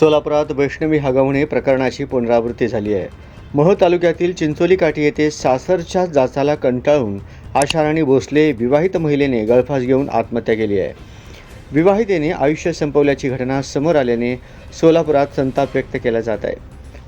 सोलापुरात वैष्णवी हगवणे प्रकरणाची पुनरावृत्ती झाली आहे. मोह तालुक्यातील चिंचोली काठी येथे सासरच्या जाचाला कंटाळून आशाराणी भोसले विवाहित महिलेने गळफास घेऊन आत्महत्या केली आहे. विवाहितेने आयुष्य संपवल्याची घटना समोर आल्याने सोलापुरात संताप व्यक्त केला जात आहे.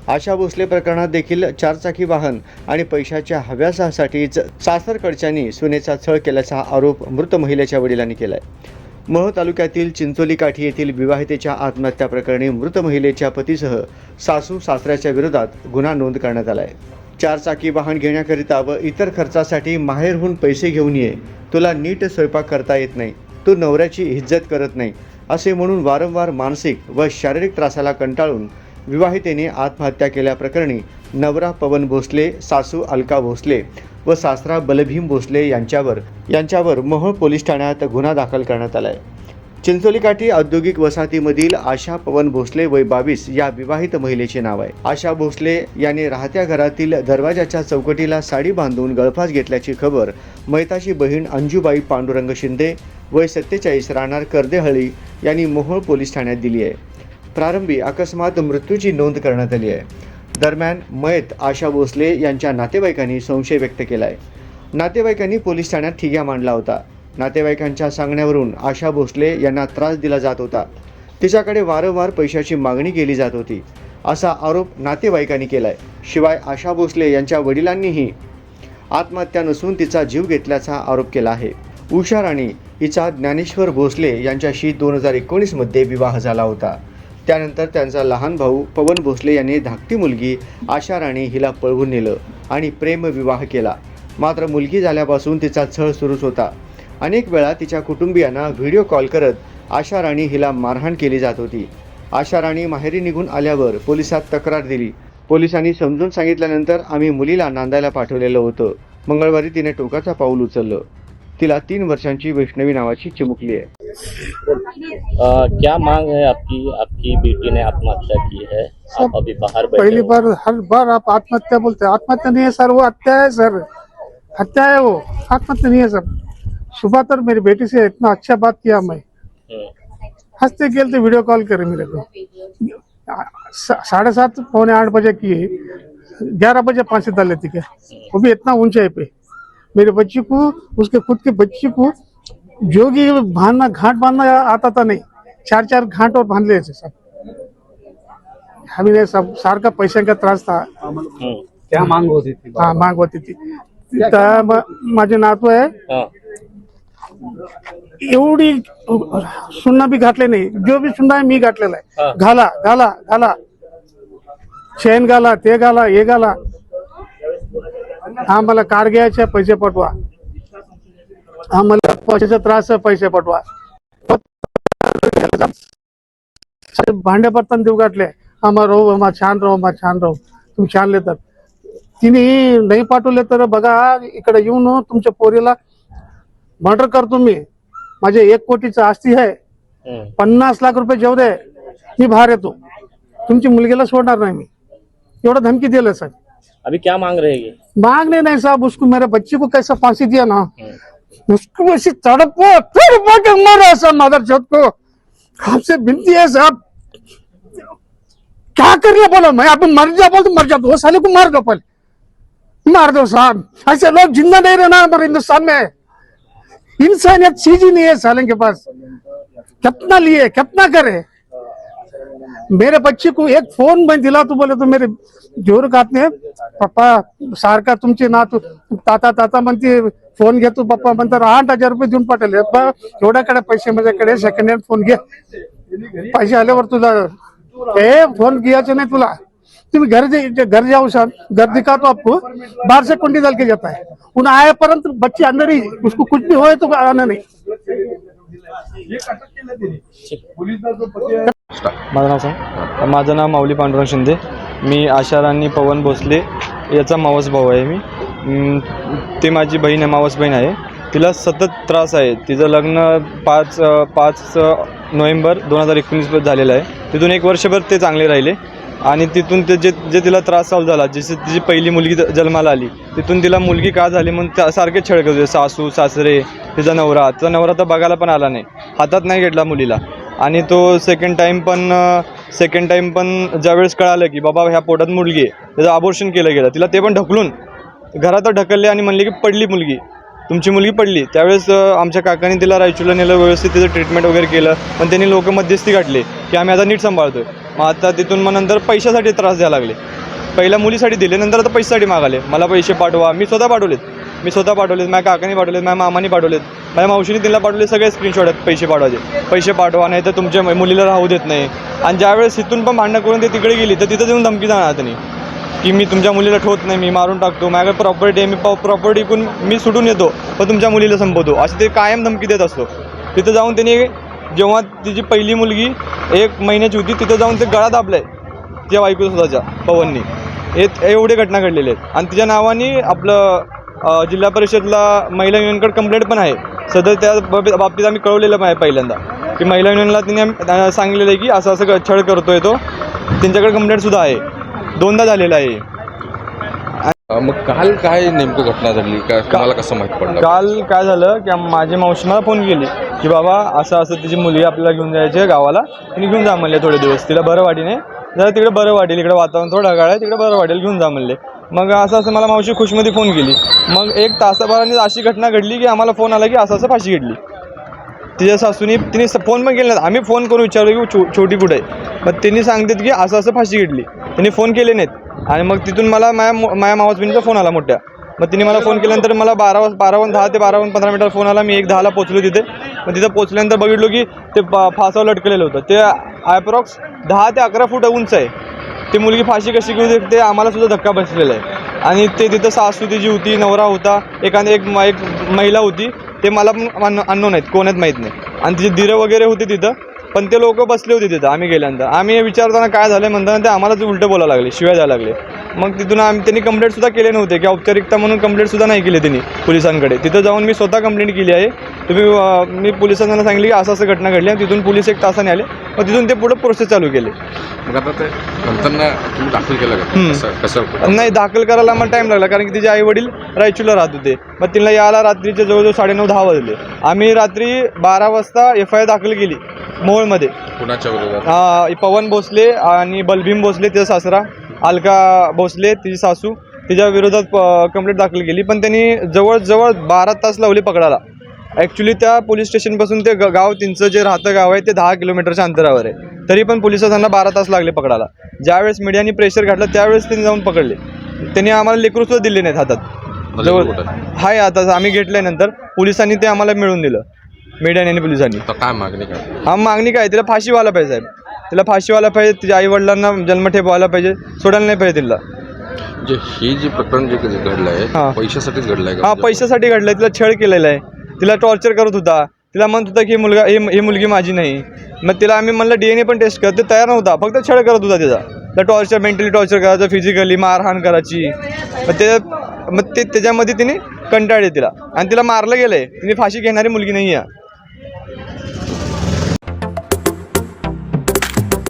आशा भोसले प्रकरणात देखील चारचाकी वाहन आणि पैशाच्या हव्यासासाठीच सासरकडच्यांनी सुनेचा छळ केल्याचा आरोप मृत महिलेच्या वडिलांनी केला आहे मह तालुक्यातील चिंचोली काठी येथील विवाहितेच्या आत्महत्या प्रकरणी मृत महिलेच्या पतीसह सासू सासऱ्याच्या विरोधात गुन्हा नोंद करण्यात आला आहे चारचाकी वाहन घेण्याकरिता व इतर खर्चासाठी माहेरहून पैसे घेऊन ये. तुला नीट स्वयंपाक करता येत नाही. तू नवऱ्याची इज्जत करत नाही. असे म्हणून वारंवार मानसिक व शारीरिक त्रासाला कंटाळून विवाहितेने आत्महत्या केल्याप्रकरणी नवरा पवन भोसले सासू अलका भोसले व सासरा बलभीम भोसले यांच्यावर यांच्यावर मोहोळ पोलीस ठाण्यात गुन्हा दाखल करण्यात आला आहे चिंचोलीकाठी औद्योगिक वसाहतीमधील आशा पवन भोसले वय बावीस या विवाहित महिलेचे नाव आहे. आशा भोसले यांनी राहत्या घरातील दरवाजाच्या चौकटीला साडी बांधून गळफास घेतल्याची खबर मैताची बहीण अंजूबाई पांडुरंग शिंदे वय सत्तेचाळीस राहणार कर्देहळी यांनी मोहोळ पोलीस ठाण्यात दिली आहे. प्रारंभी अकस्मात मृत्यूची नोंद करण्यात आली आहे. दरम्यान मयत आशा भोसले यांच्या नातेवाईकांनी संशय व्यक्त केला आहे नातेवाईकांनी पोलीस ठाण्यात ठिग्या मांडला होता. नातेवाईकांच्या सांगण्यावरून आशा भोसले यांना त्रास दिला जात होता. तिच्याकडे वारंवार पैशाची मागणी केली जात होती. असा आरोप नातेवाईकांनी केला आहे शिवाय आशा भोसले यांच्या वडिलांनीही आत्महत्या नसून तिचा जीव घेतल्याचा आरोप केला आहे. उषा राणी हिचा ज्ञानेश्वर भोसले यांच्याशी दोन हजार एकोणीसमध्ये विवाह झाला होता. त्यानंतर त्यांचा लहान भाऊ पवन भोसले यांनी धाकटी मुलगी आशा राणी हिला पळवून नेलं आणि प्रेमविवाह केला. मात्र मुलगी झाल्यापासून तिचा छळ सुरूच होता. अनेक वेळा तिच्या कुटुंबियांना व्हिडिओ कॉल करत आशा राणी हिला मारहाण केली जात होती. आशा राणी माहेरी निघून आल्यावर पोलिसात तक्रार दिली. पोलिसांनी समजून सांगितल्यानंतर आम्ही मुलीला नांदायला पाठवलेलं होतं. मंगळवारी तिने टोकाचा पाऊल उचललं. तिला तीन वर्षांची वैष्णवी नावाची चिमुकली आहे. क्या मांग है आपकी आपकी बेटी ने आत्महत्या की है? आप अभी बाहर बैठे पहली हो। बार हर बार आप आत्महत्या बोलते हैं। आत्महत्या नहीं है सर वो हत्या है सर। हत्या है वो। आत्महत्या नहीं है सर। सुबह तर मेरी बेटी से इतना अच्छा बात किया मैं। हम्म, हंसते खेलते वीडियो कॉल करे मेरे को। सा- साढ़े सात पौने आठ बजे किए ग्यारह बजे पांच डाल लेती क्या वो भी इतना ऊंचाई पे। मेरे बच्ची को उसके खुद के बच्ची को जोगी बांधना घाट बांधना आता था नहीं। चार चार घाट और बांध लिए थे सब। हमें सब सार का पैसे का त्रास था। क्या मांग होती थी? हा माग होती ती तर म- माझे नातू आहे एवढी सुन्ना बी घातले नाही। जो बी सुन्ना आहे मी घातलेला. आहे घाला घाला घाला। चेन घाला ते घाला हे घाला। आम्हाला कार पैसे पाठवा. आम्हाला पैशाचा त्रास पैसे सारे भांडे बर्तन देऊ घातले. आम्हा राहू आम्हा छान राहू आम्हा छान राहू. तुम्ही छान लेतात तिने नाही पाठवले तर बघा इकडे येऊन तुमच्या पोरीला मर्डर करतो मी. माझे एक कोटीचं आस्ती आहे. पन्नास लाख रुपये जेव दे मी बाहेर येतो. तुमची मुलगीला सोडणार नाही मी. एवढं धमकी दिलं सर अभी क्या मांग रहेगी मांगने नहीं साहब उसको मेरे बच्चे को कैसा फांसी दिया ना? हम्म, उसको वैसे तड़पो तड़पो के मर ऐसा मदर चौथ को। आपसे विनती है साहब। क्या कर रहे बोलो? मैं आप मर जा बोल तो मर जा दो साले को मार दो पहले। मार दो साहब। ऐसे लोग ज़िंदा नहीं रहना हमारे हिंदुस्तान में। इंसानियत चीज़ ही नहीं है साले के पास। कितना लिए कितना करे? मेरे बच्चे को एक फ़ोन में दिला तो बोले तो मेरे ज़ोर खाते पप्पा सारखा तुमचे नातू ताता ताता म्हणते फोन घेतो पप्पा म्हणतात आठ हजार रुपये देऊन पाठवले. पप्पा एवढ्याकडे पैसे माझ्याकडे सेकंड हँड फोन घे. पैसे आल्यावर तुला हे फोन घ्यायचे नाही तुला. तुम्ही घर जे- घर जाओ सर घर दिखा तो आपको बाहर से कुंडी डाल के जाता है उन्हें आया परंतु बच्चे अंदर ही उसको कुछ भी होए तो आना नहीं. माझं नाव सांग. माझं नाव माऊली पांडुरंग शिंदे. मी आशाराणी पवन भोसले याचा मावस भाऊ आहे मी. ते ती माझी बहीण आहे मावस बहीण आहे. तिला सतत त्रास आहे. तिचं लग्न पाच पाच नोव्हेंबर दोन हजार एकोणीस झालेलं आहे. तिथून एक वर्षभर ते चांगले राहिले. आणि तिथून ते जे जे तिला त्रास चालू झाला जशी तिची पहिली मुलगी जन्माला आली तिथून तिला मुलगी का झाली म्हणून त्या सारखे छळ करत होते. सासू सासरे तिचा नवरा. तिचा नवरा तर बघायला पण आला नाही. हातात नाही घेतला मुलीला. आणि तो सेकंड टाईम पण सेकंड टाईम पण ज्यावेळेस कळालं की बाबा ह्या पोटात मुलगी आहे. त्याचं अबोर्शन केलं गेलं. तिला ते पण ढकलून घरात ढकलले आणि म्हणले की पडली मुलगी. तुमची मुलगी पडली. त्यावेळेस आमच्या काकांनी तिला रायचूला नेलं व्यवस्थित तिचं ट्रीटमेंट वगैरे केलं. पण त्यांनी लोक मध्यस्थी गाठले की आम्ही आता नीट सांभाळतोय. मग आता तिथून मग नंतर पैशासाठी त्रास द्यायला लागले. पहिल्या मुलीसाठी दिले नंतर आता पैशासाठी मागाले. मला पैसे पाठवा. मी स्वतः पाठवलेत. मी स्वतः पाठवलेत. माझ्या काकांनी पाठवलेत. माझ्या मामाने पाठवलेत. माझ्या मावशीने तिला पाठवले सगळे स्क्रीनशॉट आहेत पैसे पाठवायचे. पैसे पाठवा नाही तर तुमच्या मुलीला राहू देत नाही. आणि ज्यावेळेस इथून पण भांडणं करून ते तिकडे गेली तर तिथं येऊन धमकी जाणार त्यांनी. की मी तुमच्या मुलीला ठोत नाही मी मारून टाकतो. माझ्याकडे प्रॉपर्टी आहे मी प्रॉपर्टी इकून मी सुटून येतो पण तुमच्या मुलीला संपवतो. असे ते कायम धमकी देत असतो. तिथं जाऊन त्यांनी जेव्हा तिची पहिली मुलगी एक महिन्याची होती तिथं जाऊन ते गळा दाबलाय. त्या वाईकू स्वतःच्या पवननी. हे एवढे घटना घडलेले आहेत. आणि तिच्या नावाने आपलं जिल्हा परिषदला महिला युनियनकडे कंप्लेंट पण आहे. सदर त्या बाब- बाबतीत आम्ही कळवलेलं पण आहे पहिल्यांदा. की महिला युनियनला तिने आम्ही- सांगितलेलं आहे की असं असं छळ करतोय तो. त्यांच्याकडे कंप्लेंटसुद्धा आहे. दोनदा झालेलं आहे. मग काल काय नेमकं घटना घडली? का तुम्हाला कसं माहीत पडलं? काल काय झालं की माझी मावशी मला फोन केली की बाबा असं असं तिची मुलगी आपल्याला घेऊन जायची आहे गावाला. तिने घेऊन जा म्हणले थोडे दिवस. तिला बरं वाटीने. जरा तिकडे बरं वाटेल. इकडे वातावरण थोडं ढगाळ आहे. तिकडे बरं वाटेल घेऊन जा म्हणले. मग असं असं मला मावशी खुशमध्ये फोन केली. मग एक तासाभराने अशी घटना घडली की आम्हाला फोन आला की असं असं फाशी घडली तिच्या सासूनी तिने फोन पण केले आम्ही फोन करून विचारलो की छो छोटी कुठे आहे? मग त्यांनी सांगतात की असं असं फाशी घडली त्यांनी फोन केले नाहीत. आणि मग तिथून मला माझ्या मो- माझ्या मावस बहिणीचा फोन आला मोठ्या. मग तिने मला फोन केल्यानंतर मला बारा वाज बारावून दहा ते बारावून पंधरा मिनिटात फोन आला. मी एक दहाला पोचलो तिथे. मग तिथं पोचल्यानंतर बघितलो की ते पा- फासावर लटकलेलं होतं. ते ॲप्रॉक्स दहा ते अकरा फूट उंच आहे. ती मुलगी फाशी कशी घेऊ ते आम्हाला सुद्धा धक्का बसलेला आहे. आणि ते तिथं सासू तिची होती नवरा होता एखादी एक म- एक महिला होती ते मला पण अननोन आहेत कोण आहेत माहीत नाही. आणि तिचे दिरं वगैरे होते तिथं. पण ते लोक बसले होते तिथं आम्ही गेल्यानंतर. आम्ही विचारताना काय झालं म्हणताना ते आम्हालाच उलटं बोलायला लागले शिव्या द्यायला लागले. मग तिथून आम्ही त्यांनी कंप्लेंटसुद्धा केले नव्हते की औपचारिकता म्हणून कंप्लेंटसुद्धा नाही केली त्यांनी पोलिसांकडे. तिथं जाऊन मी स्वतः कंप्लेंट केली आहे. तुम्ही मी पोलिसांना सांगितले की असं असं घटना घडली आणि तिथून पोलीस एक तासाने आले. मग तिथून ते पुढं प्रोसेस चालू केले. मग आता ते तुम्ही दाखल केलं का? हम्म. कसं कसं नाही दाखल करायला आम्हाला टाईम लागला कारण की तिचे आई वडील रायचूला राहत होते. मग तिला यायला रात्रीचे जवळजवळ साडेनऊ दहा वाजले. आम्ही रात्री बारा वाजता एफ आय आर दाखल केली. मोहोळमध्ये. कुणाच्या पवन भोसले आणि बलभीम भोसले तिचा सासरा अलका भोसले तिची सासू तिच्या विरोधात कंप्लेंट दाखल केली. पण त्यांनी जवळजवळ बारा तास लावले पकडायला. ॲक्च्युली त्या पोलीस स्टेशनपासून ते ग- गाव त्यांचं जे राहतं गाव आहे ते दहा किलोमीटरच्या अंतरावर आहे. तरी पण पोलिसांना बारा तास लागले पकडायला. ज्यावेळेस मीडियाने प्रेशर घातलं त्यावेळेस त्यांनी जाऊन पकडले. त्यांनी आम्हाला लेकरूसुद्धा दिले नाहीत हातात. जवळ कुठं? हाय आता आम्ही घेतल्यानंतर पोलिसांनी ते आम्हाला मिळवून दिलं. मीडियाने आणि पोलिसांनी. काय मागणी काय? हा मागणी काय? तिला फाशी व्हायला पाहिजे साहेब. तिला फाशी व्हायला पाहिजे तिच्या आई वडिलांना जन्मठेप व्हायला पाहिजे सोडायला नाही पाहिजे तिला. जे हे जे प्रकरण जे घडलं हा. आहे पैशासाठीच घडलं आहे हा पैशासाठी घडलंय. तिला छळ केलेला आहे. तिला टॉर्चर करत होता. तिला म्हणत होता की मुलगा ही ही मुलगी माझी नाही. मग तिला आम्ही म्हणलं डी एन ए पण टेस्ट कर. ते तयार नव्हता. फक्त छळ करत होता तिचा. तर टॉर्चर मेंटली टॉर्चर करायचं फिजिकली मारहाण करायची. मग ते मग ते त्याच्यामध्ये तिने कंटाळले तिला. आणि तिला मारलं गेलं आहे तिने फाशी घेणारी मुलगी नाही आहे.